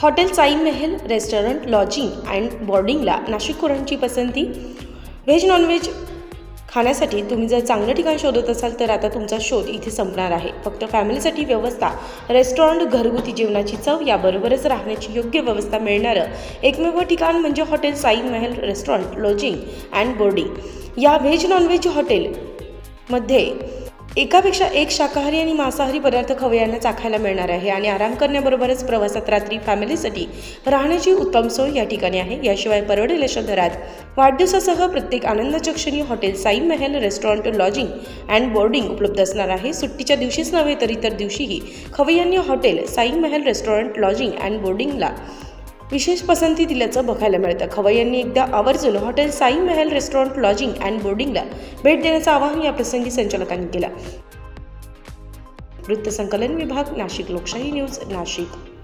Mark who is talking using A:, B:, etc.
A: Hotel Sai Mahal restaurant lodging and बोर्डिंगला नाशिककरांची पसंती. Veg non veg खाण्यासाठी तुम्ही जर चांगलं ठिकाण शोधत असाल तर आता तुमचा शोध इथे संपणार आहे. फक्त फॅमिलीसाठी व्यवस्था रेस्टॉरंट घरगुती जेवणाची चव याबरोबरच राहण्याची योग्य व्यवस्था मिळणारं एकमेव ठिकाण म्हणजे hotel Sai Mahal restaurant lodging and boarding. या व्हेज नॉनव्हेज हॉटेलमध्ये एकापेक्षा एक शाकाहारी आणि मांसाहारी पदार्थ खवयांना चाखायला मिळणार आहे आणि आराम करण्याबरोबरच प्रवासात रात्री फॅमिलीसाठी राहण्याची उत्तम सोय या ठिकाणी आहे. याशिवाय परवडेल अशा दरात वाढदिवसासह प्रत्येक आनंदाच्या क्षणी hotel Sai Mahal restaurant lodging and boarding उपलब्ध असणार आहे. सुट्टीच्या दिवशीच नव्हे तर इतर दिवशीही खवय्यांनी hotel Sai Mahal restaurant lodging and बोर्डिंगला विशेष पसंती दिल्याचं बघायला मिळतं. खवय्यांनी एकदा आवर्जून hotel Sai Mahal restaurant lodging and बोर्डिंगला भेट देण्याचं आवाहन या प्रसंगी संचालकांनी केलं. वृत्तसंकलन विभाग नाशिक लोकशाही न्यूज नाशिक.